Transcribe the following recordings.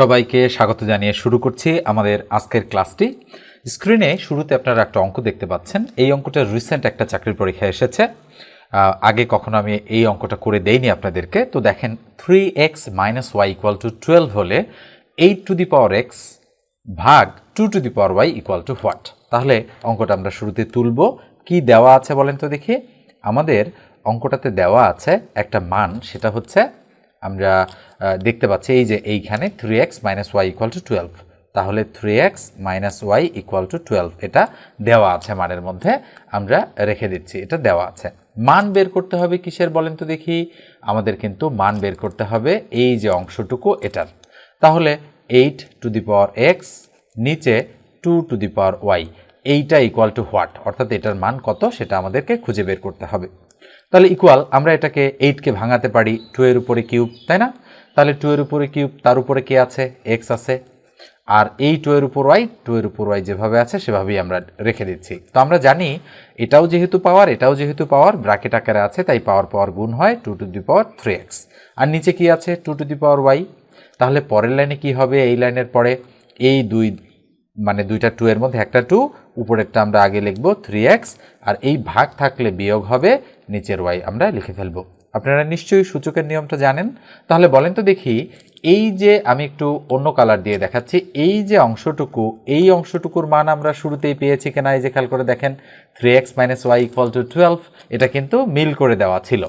সবাইকে স্বাগত জানিয়ে শুরু করছি আমাদের আজকের ক্লাসটি। স্ক্রিনে শুরুতে আপনারা একটা অঙ্ক দেখতে পাচ্ছেন। এই অঙ্কটা রিসেন্ট একটা চাকরির পরীক্ষা এসেছে। আগে কখনো আমি এই অঙ্কটা করে দেইনি আপনাদেরকে। তো দেখেন three x minus y equal to twelve হলে eight to the power x ভাগ two to the power y equal to what তাহলে অঙ্কটা আমরা শুরুতে তুলব। কি দেওয়া আছে বলেন তো দেখি। আমাদের অঙ্কটাতে দেওয়া আছে একটা মান, সেটা হচ্ছে আমরা দেখতে পাচ্ছি এই যে এইখানে three x minus y equal to twelve তাহলে three x minus y equal to twelve এটা দেওয়া আছে মানের মধ্যে, আমরা রেখে দিচ্ছি, এটা দেওয়া আছে। মান বের করতে হবে কিসের বলেন তো দেখি? আমাদের কিন্তু মান বের করতে হবে এই যে অংশটুকু এটার। তাহলে eight to the power x নিচে two to the power y এইটা ইকুয়াল টু হোয়াট অর্থাৎ এটার মান কত? সেটা আমাদেরকে খুঁজে বের করতে হবে। তাহলে ইকুয়াল আমরা এটাকে এইটকে ভাঙাতে পারি টু এর উপরে কিউব তাই না? তাহলে টু এর উপরে কিউব তার উপরে কে আছে? এক্স আছে। আর এই টু এর উপর ওয়াই টু এর উপর ওয়াই যেভাবে আছে, সেভাবেই আমরা রেখে দিচ্ছি। তো আমরা জানি, এটাও যেহেতু পাওয়ার এটাও যেহেতু পাওয়ার ব্র্যাকেট আকারে আছে, তাই পাওয়ার পাওয়ার গুণ হয় two to the power three x আর নিচে কি আছে? Two to the power y তাহলে পরের লাইনে কি হবে? এই লাইনের পরে এই দুই মানে দুইটা টু এর মধ্যে একটা টু উপরেরটা আমরা আগে লিখব থ্রি এক্স আর এই ভাগ থাকলে বিয়োগ হবে নিচের ওয়াই আমরা লিখে ফেলব। আপনারা নিশ্চয়ই সূচকের নিয়মটা জানেন। তাহলে বলেন তো দেখি, এই যে আমি একটু অন্য কালার দিয়ে দেখাচ্ছি, এই যে অংশটুকু, এই অংশটুকুর মান আমরা শুরুতেই পেয়েছি কিনা, এই যে খেয়াল করে দেখেন three x minus y equal to twelve এটা কিন্তু মিল করে দেওয়া ছিল।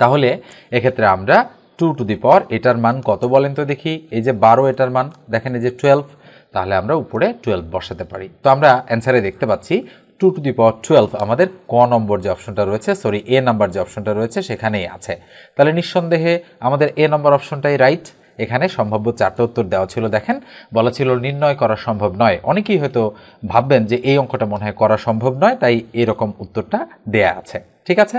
তাহলে এক্ষেত্রে আমরা টু টু দি পাওয়ার এটার মান কত বলেন তো দেখি, এই যে বারো এটার মান, দেখেন এই যে টুয়েলভ তাহলে আমরা উপরে টুয়েলভ বসাতে পারি। তো আমরা অ্যান্সারে দেখতে পাচ্ছি two to the power twelve, আমাদের ক নম্বর যে অপশনটা রয়েছে সরি এ নাম্বার যে অপশনটা রয়েছে, সেখানেই আছে। তাহলে নিঃসন্দেহে আমাদের এ নম্বর অপশনটাই রাইট এখানে সম্ভাব্য চারটে উত্তর দেওয়া ছিল, দেখেন। বলা ছিল নির্ণয় করা সম্ভব নয়। অনেকেই হয়তো ভাববেন যে এই অঙ্কটা মনে হয় করা সম্ভব নয়, তাই এরকম উত্তরটা দেয়া আছে। ঠিক আছে?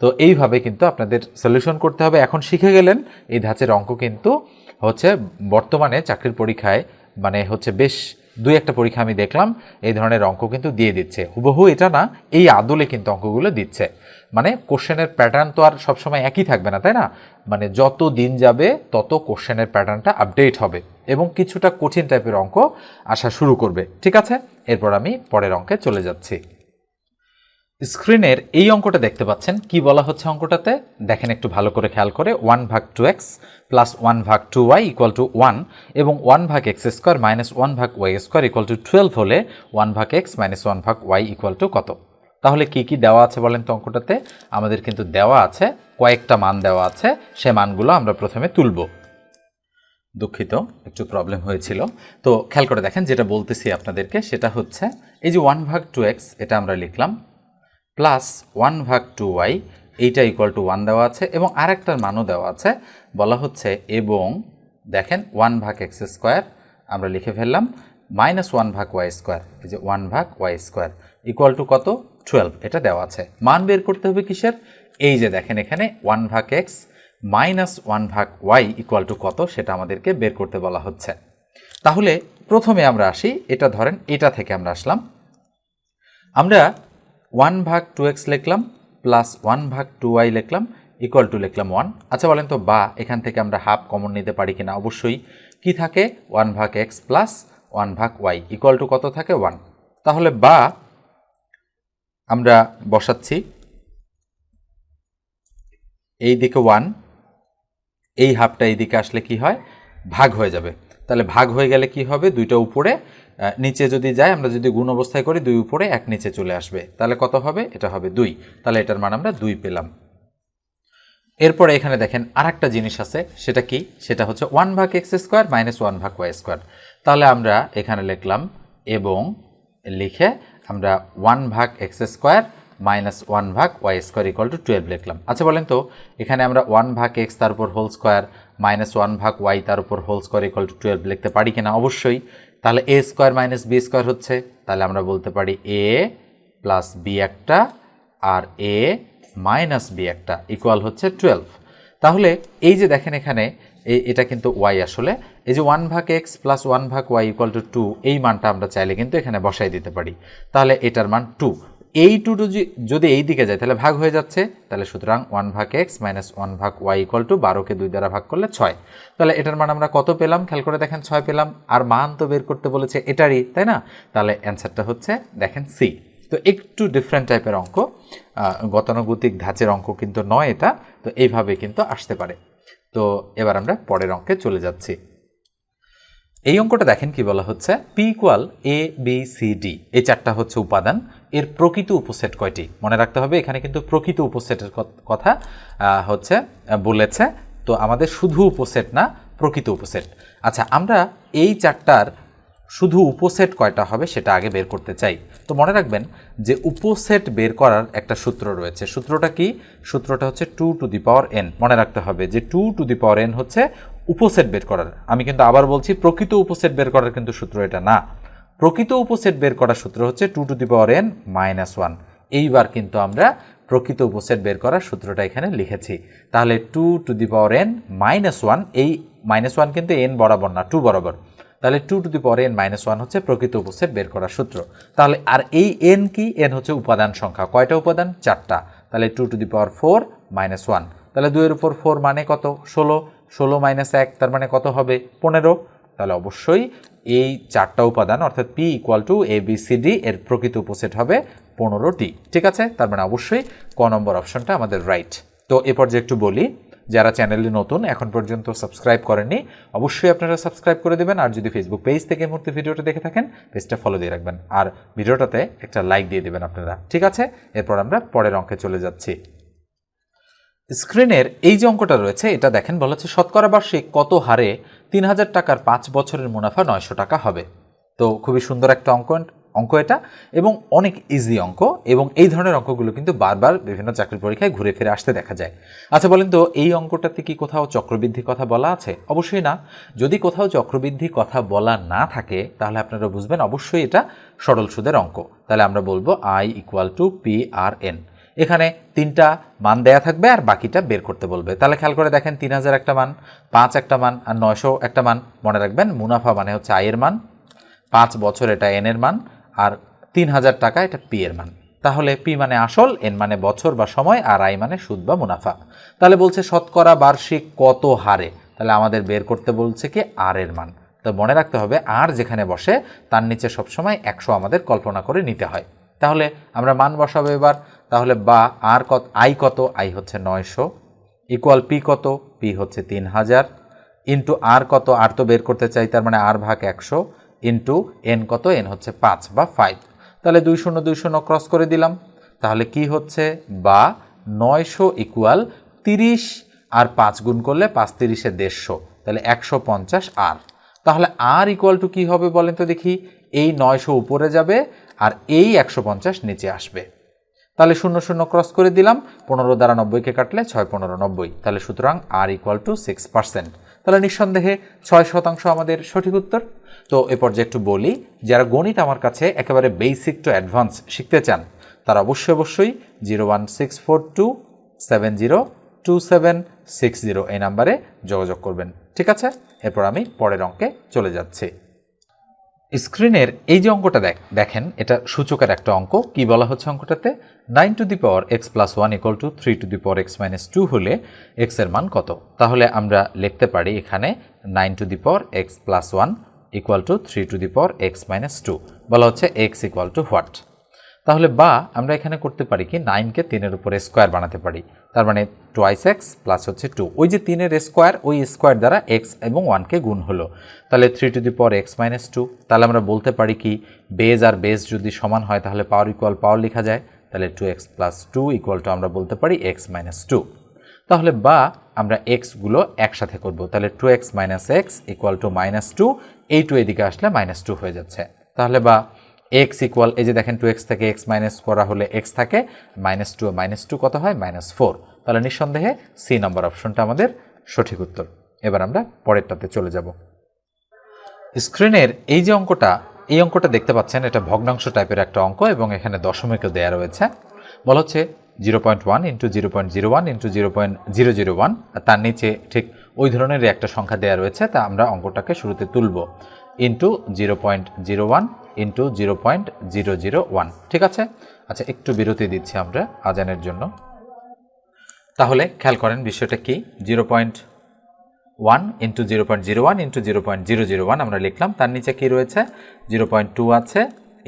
তো এইভাবে কিন্তু আপনাদের সলিউশন করতে হবে। এখন শিখে গেলেন, এই ধাঁচের অঙ্ক কিন্তু হচ্ছে বর্তমানে চাকরির পরীক্ষায় মানে হচ্ছে বেশ দুই একটা পরীক্ষা আমি দেখলাম, এই ধরনের অঙ্ক কিন্তু দিয়ে দিচ্ছে। হুবহু এটা না, এই আদলে কিন্তু অঙ্কগুলো দিচ্ছে। মানে কোশ্চেনের প্যাটার্ন তো আর সবসময় একই থাকবে না, তাই না? মানে যত দিন যাবে, তত কোশ্চেনের প্যাটার্নটা আপডেট হবে এবং কিছুটা কঠিন টাইপের অঙ্ক আসা শুরু করবে। ঠিক আছে? এরপর আমি পরের অঙ্কে চলে যাচ্ছি। স্ক্রিনের এই অঙ্কটা দেখতে পাচ্ছেন। কি বলা হচ্ছে অঙ্কটাতে? দেখেন একটু ভালো করে খেয়াল করে। ওয়ান ভাগ টু এক্স প্লাস ওয়ান ভাগ two y equal to one এবং ওয়ান ভাগ এক্স স্কোয়ার মাইনাস ওয়ান ভাগ y square equal to twelve হলে ওয়ান ভাগ এক্স মাইনাস ওয়ান ভাগ ওয়াই ইকুয়াল টু কত? তাহলে কি কি দেওয়া আছে বলেন তো অঙ্কটাতে? আমাদের কিন্তু দেওয়া আছে, কয়েকটা মান দেওয়া আছে, সে মানগুলো আমরা প্রথমে তুলব। দুঃখিত, একটু প্রবলেম হয়েছিল। তো খেয়াল করে দেখেন, যেটা বলতেছি আপনাদেরকে, সেটা হচ্ছে এই যে ওয়ান ভাগ টু এক্স, এটা আমরা লিখলাম প্লাস ওয়ান ভাগ টু ওয়াই এইটা ইকুয়াল টু ওয়ান দেওয়া আছে এবং আরেকটার মানও দেওয়া আছে। বলা হচ্ছে এবং দেখেন ওয়ান ভাগ এক্স স্কোয়ার আমরা লিখে ফেললাম মাইনাস ওয়ান ভাগ ওয়াই স্কোয়ার এই যে ওয়ান ভাগ ওয়াই স্কোয়ার ইকুয়াল টু কত? টুয়েলভ এটা দেওয়া আছে। মান বের করতে হবে কিসের? এই যে দেখেন এখানে ওয়ান ভাগ এক্স মাইনাস ওয়ান ভাগ ওয়াই ইকুয়াল টু কত? সেটা আমাদেরকে বের করতে বলা হচ্ছে। তাহলে প্রথমে আমরা আসি, এটা ধরেন এটা থেকে আমরা আসলাম। আমরা ওয়ান ভাগ টু এক্স লিখলাম প্লাস ওয়ান ভাগ টু ওয়াই লিখলাম ইকুয়াল টু লিখলাম ওয়ান আচ্ছা বলেন তো, বা, এখান থেকে আমরা হাফ কমন নিতে পারি কিনা? অবশ্যই। কি থাকে? ওয়ান ভাগ এক্স প্লাস ওয়ান ভাগ ওয়াই ইকুয়াল টু কত থাকে? ওয়ান তাহলে বা, আমরা বসাচ্ছি, এই দিকে ওয়ান এই হাফটা এই দিকে আসলে কি হয়? ভাগ হয়ে যাবে। তাহলে ভাগ হয়ে গেলে কি হবে? দুইটা উপরে নিচে যদি যায়, আমরা যদি গুণ অবস্থায় করি, দুই উপরে, এক নিচে চলে আসবে। তাহলে কত হবে? এটা হবে দুই। তাহলে এটার মান আমরা দুই পেলাম। এরপরে এখানে দেখেন আর একটা জিনিস আছে। সেটা কি? সেটা হচ্ছে ওয়ান ভাগ এক্স স্কোয়ার মাইনাস ওয়ান ভাগ ওয়াই স্কোয়ার। তাহলে আমরা এখানে লিখলাম এবং লিখে আমরা ওয়ান ভাগ এক্স স্কোয়ার মাইনাস ওয়ান ভাগ y square equal to twelve লিখলাম। আচ্ছা বলেন তো, এখানে আমরা ওয়ান ভাগ এক্স তার উপর হোল স্কোয়ার মাইনাস ওয়ান ভাগ ওয়াই তার উপর whole square equal to twelve লিখতে পারি কিনা? অবশ্যই। তাহলে A square minus B square হচ্ছে, তাহলে আমরা বলতে পারি এ প্লাস বি একটা আর এ মাইনাস বি একটা ইকুয়াল হচ্ছে টুয়েলভ তাহলে এই যে দেখেন এখানে এটা কিন্তু ওয়াই আসলে, এই যে ওয়ান ভাগ এক্স প্লাস ওয়ান ভাগ ওয়াই ইকুয়াল টু টু এই মানটা আমরা চাইলে কিন্তু এখানে বসাই দিতে পারি। তাহলে এটার মান টু এই টু টু যদি এই দিকে যায়, তাহলে ভাগ হয়ে যাচ্ছে। তাহলে সুতরাং ওয়ান ভাগ এক্স মাইনাস ওয়ান ভাগ ওয়াই ইকুয়াল টু বারোকে দুই দ্বারা ভাগ করলে ছয়। তাহলে এটার মান আমরা কত পেলাম? খেয়াল করে দেখেন ছয় পেলাম। আর মান তো বের করতে বলেছে এটারই, তাই না? তাহলে অ্যান্সারটা হচ্ছে, দেখেন সি তো একটু ডিফারেন্ট টাইপের অঙ্ক। গতানুগতিক ধাঁচের অঙ্ক কিন্তু নয় এটা। তো এইভাবে কিন্তু আসতে পারে। তো এবার আমরা পরের অঙ্কে চলে যাচ্ছি। এই অঙ্কটা দেখেন কি বলা হচ্ছে? P equal A B C D এই চারটা হচ্ছে উপাদান। এর প্রকৃত উপসেট কয়টি? মনে রাখতে হবে, এখানে কিন্তু প্রকৃত উপসেটের কথা হচ্ছে বলেছে। তো আমাদের শুধু উপসেট না, প্রকৃত উপসেট। আচ্ছা আমরা এই চারটার শুধু উপসেট কয়টা হবে সেটা আগে বের করতে চাই। তো মনে রাখবেন যে উপসেট বের করার একটা সূত্র রয়েছে। সূত্রটা কি? সূত্রটা হচ্ছে two to the power n মনে রাখতে হবে যে two to the power n হচ্ছে উপসেট বের করার। আমি কিন্তু আবার বলছি প্রকৃত উপসেট বের করার কিন্তু সূত্র এটা না। প্রকৃত উপসেট বের করার সূত্র হচ্ছে two to the power n minus one. এইবার কিন্তু আমরা প্রকৃত উপসেট বের করার সূত্রটা এখানে লিখেছি। তাহলে two to the power n minus one, এই মাইনাস ওয়ান কিন্তু এন বরাবর না, টু বরাবর। তাহলে two to the power n minus one হচ্ছে প্রকৃত উপসেট বের করার সূত্র। তাহলে আর এই এন কি? এন হচ্ছে উপাদান সংখ্যা। কয়টা উপাদান? চারটা। তাহলে two to the power four minus one. তাহলে দুইয়ের উপর ফোর মানে কত? ষোলো। ষোলো মাইনাস এক, তার মানে কত হবে? পনেরো। তাহলে অবশ্যই এই চারটা উপাদান, অর্থাৎ P equal to A B C D এর প্রকৃত উপসেট হবে পনেরোটি। ঠিক আছে? তার মানে অবশ্যই ক নম্বর অপশনটা আমাদের রাইট তো এ পর্যায়ে একটু বলি, যারা চ্যানেলে নতুন, এখন পর্যন্ত সাবস্ক্রাইব করেননি, অবশ্যই আপনারা সাবস্ক্রাইব করে দেবেন। আর যদি ফেসবুক পেজ থেকে মুহূর্তে ভিডিওটা দেখে থাকেন পেজটা ফলো দিয়ে রাখবেন। আর ভিডিওটাতে একটা লাইক দিয়ে দেবেন আপনারা। ঠিক আছে? এরপর আমরা পরের অঙ্কে চলে যাচ্ছি। স্ক্রিনের এই যে অঙ্কটা রয়েছে, এটা দেখেন, বলা হচ্ছে শতকরা বার্ষিক কত হারে তিন হাজার টাকার পাঁচ বছরের মুনাফা নয়শো টাকা হবে। তো খুবই সুন্দর একটা অঙ্ক অঙ্ক এটা, এবং অনেক ইজি অঙ্ক, এবং এই ধরনের অঙ্কগুলো কিন্তু বারবার বিভিন্ন চাকরির পরীক্ষায় ঘুরে ফিরে আসতে দেখা যায়। আচ্ছা বলেন তো, এই অঙ্কটাতে কি কোথাও চক্রবৃদ্ধি কথা বলা আছে? অবশ্যই না। যদি কোথাও চক্রবৃদ্ধি কথা বলা না থাকে, তাহলে আপনারা বুঝবেন অবশ্যই এটা সরল সুদের অঙ্ক। তাহলে আমরা বলব I equal to P R N এখানে তিনটা মান দেয়া থাকবে আর বাকিটা বের করতে বলবে। তাহলে খেয়াল করে দেখেন তিন হাজার একটা মান, পাঁচ একটা মান আর নয়শো একটা মান মনে রাখবেন। মুনাফা মানে হচ্ছে আয়ের মান, পাঁচ বছর এটা এনের মান আর তিন হাজার টাকা এটা পি এর মান। তাহলে পি মানে আসল, এন মানে বছর বা সময় আর আই মানে সুদ বা মুনাফা। তাহলে বলছে শতকরা বার্ষিক কত হারে? তাহলে আমাদের বের করতে বলছে কি আর এর মান। তো মনে রাখতে হবে, আর যেখানে বসে তার নিচে সবসময় একশো আমাদের কল্পনা করে নিতে হয়। তাহলে আমরা মান বসাবো এবার। তাহলে বা আর কত, আই কত? আই হচ্ছে নয়শো। ইকুয়াল পি কত? পি হচ্ছে তিন হাজার ইন্টু আর কত? আর তো বের করতে চাই, তার মানে আর ভাগ একশো। ইন্টু এন কত? এন হচ্ছে পাঁচ বা ফাইভ তাহলে দুই শূন্য দুই শূন্য ক্রস করে দিলাম। তাহলে কি হচ্ছে? বা নয়শো ইকুয়াল তিরিশ আর পাঁচ গুণ করলে পাঁচ তিরিশে দেড়শো। তাহলে একশো পঞ্চাশ আর তাহলে আর ইকুয়াল টু কী হবে বলেন তো দেখি। এই নয়শো উপরে যাবে আর এই একশো পঞ্চাশ নিচে আসবে। তাহলে শূন্য শূন্য ক্রস করে দিলাম, পনেরো দ্বারা নব্বইকে কাটলে ছয় পনেরো নব্বই। তাহলে সুতরাং R equal to six percent তাহলে নিঃসন্দেহে ছয় শতাংশ আমাদের সঠিক উত্তর। তো এ পর্যায়ে একটু বলি, যারা গণিত আমার কাছে একেবারে বেসিক টু অ্যাডভান্স শিখতে চান, তারা অবশ্যই অবশ্যই zero one six four two seven zero two seven six zero এই নাম্বারে যোগাযোগ করবেন। ঠিক আছে? এরপর আমি পরের অঙ্কে চলে যাচ্ছি। স্ক্রিনের এই যে অঙ্কটা দেখ, দেখেন, এটা সূচকের একটা অঙ্ক। কি বলা হচ্ছে অঙ্কটাতে? Nine to the power x plus one equal to three to the power x minus two হলে এক্সের মান কত? তাহলে আমরা লিখতে পারি এখানে nine to the power x plus one equal to three to the power x minus two. বলা হচ্ছে এক্স ইকুয়াল টু হোয়াট? তাহলে বা আমরা এখানে করতে পারি কি নাইনকে তিনের উপরে স্কোয়ার বানাতে পারি। তার মানে টোয়াইস এক্স প্লাস হচ্ছে টু ওই যে তিনের স্কোয়ার, ওই স্কোয়ার দ্বারা এক্স এবং ওয়ানকে গুণ হলো। তাহলে three to the power x minus two তাহলে আমরা বলতে পারি কি বেজ আর বেজ যদি সমান হয় তাহলে পাওয়ার ইকুয়াল পাওয়ার লেখা যায়। তাহলে two x plus two equal to আমরা বলতে পারি এক্স মাইনাস টু তাহলে বা আমরা এক্সগুলো একসাথে করব। তাহলে two x minus x equal to minus two এই টু এদিকে আসলে মাইনাস টু হয়ে যাচ্ছে। তাহলে বা এক্স ইকুয়াল এই যে দেখেন টু এক্স থেকে এক্স মাইনাস করা হলে এক্স থাকে মাইনাস টু মাইনাস টু কত হয়? মাইনাস ফোর তাহলে নিঃসন্দেহে সি নম্বর অপশনটা আমাদের সঠিক উত্তর। এবার আমরা পরেরটাতে চলে যাব। স্ক্রিনের এই যে অঙ্কটা, এই অঙ্কটা দেখতে পাচ্ছেন, এটা ভগ্নাংশ টাইপের একটা অঙ্ক এবং এখানে দশমিকও দেওয়া রয়েছে। বলা হচ্ছে zero point one into zero point zero one into zero point zero zero one তার নিচে ঠিক ওই ধরনের একটা সংখ্যা দেওয়া রয়েছে, তা আমরা অঙ্কটাকে শুরুতে তুলব। Into zero point zero one into zero point zero zero one ঠিক আছে? আচ্ছা একটু বিরতি দিচ্ছি আমরা আজানের জন্য। তাহলে খেয়াল করেন বিষয়টা কি? Zero point one into zero point zero one into zero point zero zero one আমরা লিখলাম। তার নিচে কি রয়েছে? জিরো পয়েন্ট টু আছে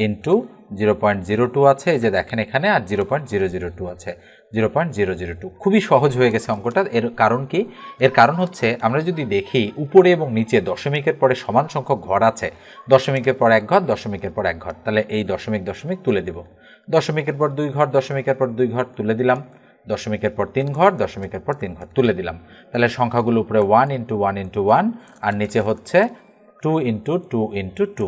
into zero point zero two আছে। এই যে দেখেন এখানে, আর zero point zero zero two আছে। Zero point zero zero two. খুবই সহজ হয়ে গেছে অঙ্কটা। এর কারণ কি? এর কারণ হচ্ছে, আমরা যদি দেখি, উপরে এবং নিচে দশমিকের পরে সমান সংখ্যক ঘর আছে। দশমিকের পর এক ঘর, দশমিকের পর এক ঘর। তাহলে এই দশমিক দশমিক তুলে দিব। দশমিকের পর দুই ঘর, দশমিকের পর দুই ঘর তুলে দিলাম। দশমিকের পর তিন ঘর, দশমিকের পর তিন ঘর তুলে দিলাম। তাহলে সংখ্যাগুলো উপরে one into one into one আর নিচে হচ্ছে two into two into two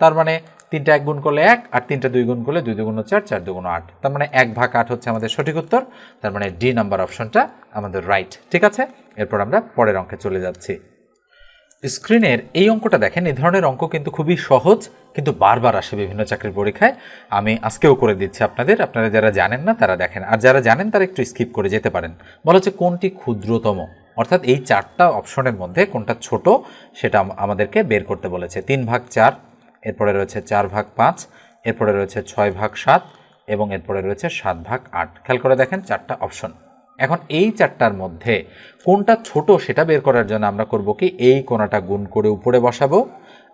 তার মানে তিনটা এক গুণ করলে এক, আর তিনটা দুই গুণ করলে দুই দুগুণ চার চার দুগুণ আট। তার মানে এক ভাগ আট হচ্ছে আমাদের সঠিক উত্তর, তার মানে ডি নাম্বার অপশনটা আমাদের রাইট ঠিক আছে? এরপর আমরা পরের অঙ্কে চলে যাচ্ছি। স্ক্রিনের এই অঙ্কটা দেখেন, এই ধরনের অঙ্ক কিন্তু খুবই সহজ, কিন্তু বারবার আসে বিভিন্ন চাকরির পরীক্ষায়। আমি আজকেও করে দিচ্ছি আপনাদের, আপনারা যারা জানেন না তারা দেখেন। আর যারা জানেন তারা একটু স্কিপ করে যেতে পারেন। বলা হচ্ছে কোনটি ক্ষুদ্রতম? অর্থাৎ এই চারটা অপশনের মধ্যে কোনটা ছোট সেটা আমাদেরকে বের করতে বলেছে। তিন ভাগ চার এরপরে রয়েছে চার ভাগ পাঁচ, এরপরে রয়েছে ছয় ভাগ সাত এবং এরপরে রয়েছে সাত ভাগ আট। খেয়াল করে দেখেন চারটা অপশন এখন এই চারটার মধ্যে কোনটা ছোট সেটা বের করার জন্য আমরা করব কি, এই কোনাটা গুণ করে উপরে বসাবো,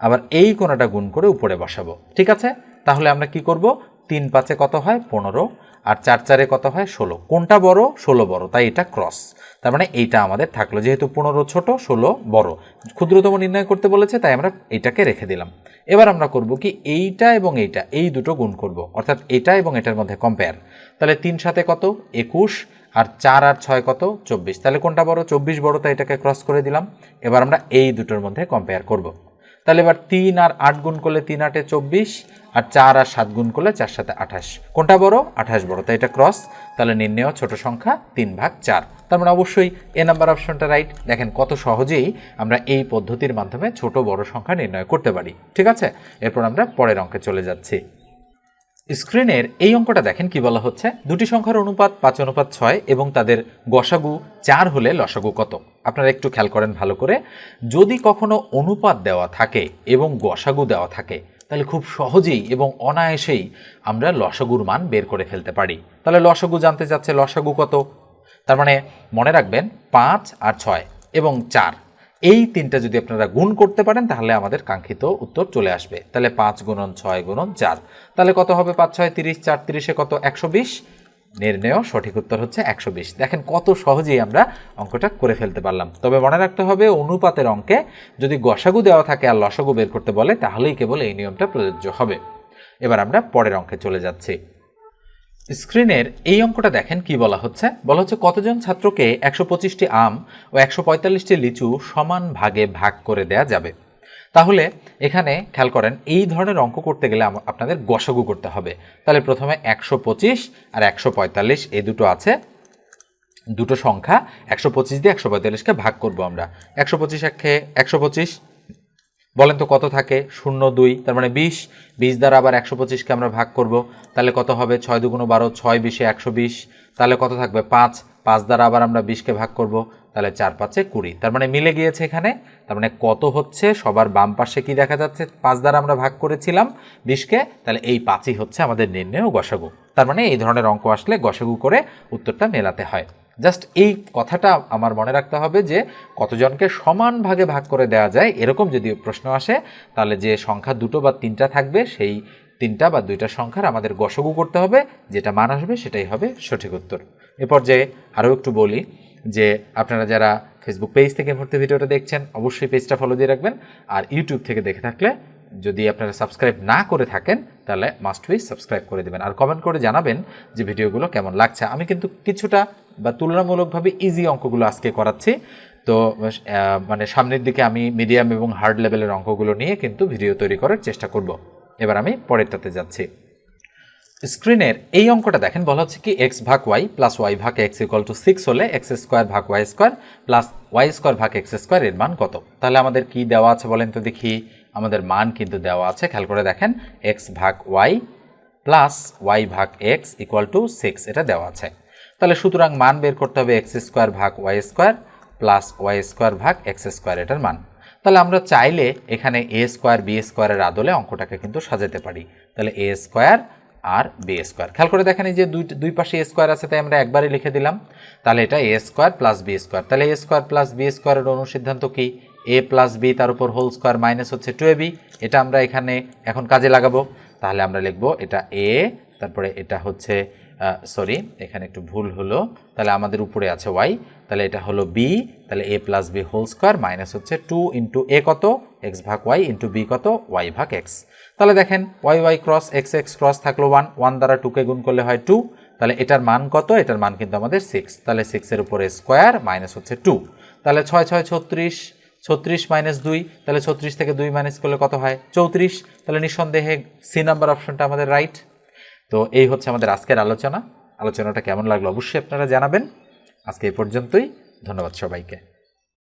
আবার এই কোনাটা গুণ করে উপরে বসাবো। ঠিক আছে? তাহলে আমরা কি করব? তিন পাঁচে কত হয়? পনেরো। আর চার চারে কত হয়? ষোলো। কোনটা বড়? ষোলো বড়। তাই এটা ক্রস তার মানে এইটা আমাদের থাকল। যেহেতু পনেরো ছোট, ষোলো বড়। ক্ষুদ্রতম নির্ণয় করতে বলেছে, তাই আমরা এইটাকে রেখে দিলাম। এবার আমরা করব কি? এইটা এবং এইটা। এই দুটো গুণ করব। অর্থাৎ এটা এবং এটার মধ্যে কম্পেয়ার তাহলে তিন সাথে কত? একুশ। আর চার আর ছয় কত? চব্বিশ। তাহলে কোনটা বড়? চব্বিশ বড়, তাই এটাকে ক্রস করে দিলাম। এবার আমরা এই দুটোর মধ্যে কম্পেয়ার করব। তাহলে এবার তিন আর আট গুণ করলে তিন আটে চব্বিশ, আর চার আর সাত গুণ করলে চার সাথে আঠাশ। কোনটা বড়? আঠাশ বড়। তাই এটা ক্রস তাহলে নির্ণয় ছোট সংখ্যা তিন ভাগ চার। তার মানে অবশ্যই এ নাম্বার অপশনটা রাইট দেখেন কত সহজেই আমরা এই পদ্ধতির মাধ্যমে ছোট বড় সংখ্যা নির্ণয় করতে পারি। ঠিক আছে? এরপর আমরা পরের অঙ্কে চলে যাচ্ছি। স্ক্রিনের এই অঙ্কটা দেখেন কি বলা হচ্ছে। দুটি সংখ্যার অনুপাত পাঁচ, অনুপাত ছয় এবং তাদের গসাগু চার হলে লসাগু কত? আপনারা একটু খেয়াল করেন ভালো করে। যদি কখনো অনুপাত দেওয়া থাকে এবং গসাগু দেওয়া থাকে, তাহলে খুব সহজেই এবং অনায়াসেই আমরা লসাগুর মান বের করে ফেলতে পারি। তাহলে লসাগু জানতে চাচ্ছে লসাগু কত? তার মানে মনে রাখবেন পাঁচ আর ছয় এবং চার। এই তিনটা যদি আপনারা গুণ করতে পারেন, তাহলে আমাদের কাঙ্ক্ষিত উত্তর চলে আসবে। তাহলে পাঁচ গুণন ছয় গুণন চার। তাহলে কত হবে পাঁচ, ছয়, তিরিশ, চার, তিরিশে কত? একশো বিশ। নির্ণয় সঠিক উত্তর হচ্ছে একশো বিশ। দেখেন কত সহজেই আমরা অঙ্কটা করে ফেলতে পারলাম। তবে মনে রাখতে হবে, অনুপাতের অঙ্কে যদি গসাগু দেওয়া থাকে আর লসাগু বের করতে বলে, তাহলেই কেবল এই নিয়মটা প্রযোজ্য হবে। এবার আমরা পরের অঙ্কে চলে যাচ্ছি। স্ক্রিনের এই অঙ্কটা দেখেন কি বলা হচ্ছে? বলা হচ্ছে কতজন ছাত্রকে একশো পঁচিশটি আম ও একশো পঁয়তাল্লিশটি লিচু সমান ভাগে ভাগ করে দেয়া যাবে? তাহলে এখানে খেয়াল করেন, এই ধরনের অঙ্ক করতে গেলে আপনাদের গসাগু করতে হবে। তাহলে প্রথমে একশো পঁচিশ আর একশো পঁয়তাল্লিশ এই দুটো আছে। দুটো সংখ্যা, একশো পঁচিশ দিয়ে একশো পঁয়তাল্লিশকে ভাগ করব আমরা। একশো পঁচিশ একে একশো পঁচিশ বলেন তো কত থাকে? শূন্য, দুই, তার মানে বিশ। বিশ দ্বারা আবার একশো পঁচিশকে আমরা ভাগ করব। তাহলে কত হবে? ছয় দুগুণ বারো, ছয় বিশে একশো বিশ। তাহলে কত থাকবে? পাঁচ। পাঁচ দ্বারা আবার আমরা বিশকে ভাগ করব। তাহলে চার পাঁচে কুড়ি। তার মানে মিলে গিয়েছে এখানে। তার মানে কত হচ্ছে? সবার বাম পাশে কি দেখা যাচ্ছে? পাঁচ দ্বারা আমরা ভাগ করেছিলাম বিশকে তাহলে এই পাঁচই হচ্ছে আমাদের নির্ণয় গসাগু। তার মানে এই ধরনের অঙ্ক আসলে গসাগু করে উত্তরটা মেলাতে হয়। জাস্ট এই কথাটা আমার মনে রাখতে হবে যে কতজনকে সমান ভাগে ভাগ করে দেওয়া যায়, এরকম যদি প্রশ্ন আসে, তাহলে যে সংখ্যা দুটো বা তিনটা থাকবে, সেই তিনটা বা দুইটা সংখ্যার আমাদের গসগু করতে হবে, যেটা মান আসবে সেটাই হবে সঠিক উত্তর। এ পর্যায়ে আরও একটু বলি যে আপনারা যারা ফেসবুক পেজ থেকে ভর্তি ভিডিওটা দেখছেন, অবশ্যই পেজটা ফলো দিয়ে রাখবেন, আর ইউটিউব থেকে দেখে থাকলে যদি আপনারা সাবস্ক্রাইব না করে থাকেন, তাহলে মাস্ট বি সাবস্ক্রাইব করে দেবেন। আর কমেন্ট করে জানাবেন যে ভিডিওগুলো কেমন লাগছে। আমি কিন্তু কিছুটা বা তুলনামূলকভাবে ইজি অঙ্কগুলো আজকে করাচ্ছি। তো মানে সামনের দিকে আমি মিডিয়াম এবং হার্ড লেভেলের অঙ্কগুলো নিয়ে কিন্তু ভিডিও তৈরি করার চেষ্টা করব। এবার আমি পরেরটাতে যাচ্ছি। স্ক্রিনের এই অঙ্কটা দেখেন, বলা হচ্ছে কি এক্স ভাগ ওয়াই প্লাস ওয়াই ভাগ এক্স ইকুয়াল টু সিক্স হলে এক্স স্কোয়ার ভাগ y square plus y square ভাগ এক্স স্কোয়ার এর মান কত? তাহলে আমাদের কি দেওয়া আছে বলেন তো দেখি। আমাদের মান কিন্তু দেওয়া আছে, খেয়াল করে দেখেন। এক্স ভাগ ওয়াই প্লাস ওয়াই ভাগ এক্স ইকুয়াল টু সিক্স এটা দেওয়া আছে। তাহলে সুতরাং মান বের করতে হবে এক্স স্কোয়ার ভাগ y square plus y square ভাগ এক্স স্কোয়ার এটার মান। তাহলে আমরা চাইলে এখানে এ স্কোয়ার, বি স্কোয়ারের আদলে অঙ্কটাকে কিন্তু সাজাতে পারি। তাহলে এ স্কোয়ার আর বি স্কোয়ার। খেয়াল করে দেখেন যে দুই দুই পাশে এ স্কোয়ার আছে, তাই আমরা একবারই লিখে দিলাম। তাহলে এটা A square plus B square. তাহলে এ স্কোয়ার প্লাস বি স্কোয়ারের অনুসিদ্ধান্ত কি? এ প্লাস বি তার উপর হোল স্কোয়ার মাইনাস হচ্ছে টু বি। এটা আমরা এখানে এখন কাজে লাগাবো। তাহলে আমরা লিখব এটা এ, তারপরে এটা হচ্ছে সরি এখানে একটু ভুল হলো। তাহলে আমাদের উপরে আছে ওয়াই তাহলে এটা হলো বি তাহলে A plus B whole square minus হচ্ছে টু ইন্টু এ কত? এক্স ভাগ ওয়াই ইন্টু বি কত? ওয়াই ভাগ এক্স তাহলে দেখেন Y Y cross X X cross থাকল ওয়ান ওয়ান দ্বারা টুকে গুণ করলে হয় টু তাহলে এটার মান কত? এটার মান কিন্তু আমাদের সিক্স তাহলে সিক্সের উপরে স্কোয়ার মাইনাস হচ্ছে টু তাহলে ছয় ছয়, ছত্রিশ ছত্রিশ মাইনাস দুই, তাহলে ছত্রিশ থেকে দুই মাইনাস করলে কত হয়? চৌত্রিশ। তাহলে নিঃসন্দেহে সি নাম্বার অপশনটা আমাদের রাইট তো এই হচ্ছে আমাদের আজকের আলোচনা। আলোচনাটা কেমন লাগল অবশ্যই আপনারা জানাবেন। আজকে এই পর্যন্তই। ধন্যবাদ সবাইকে।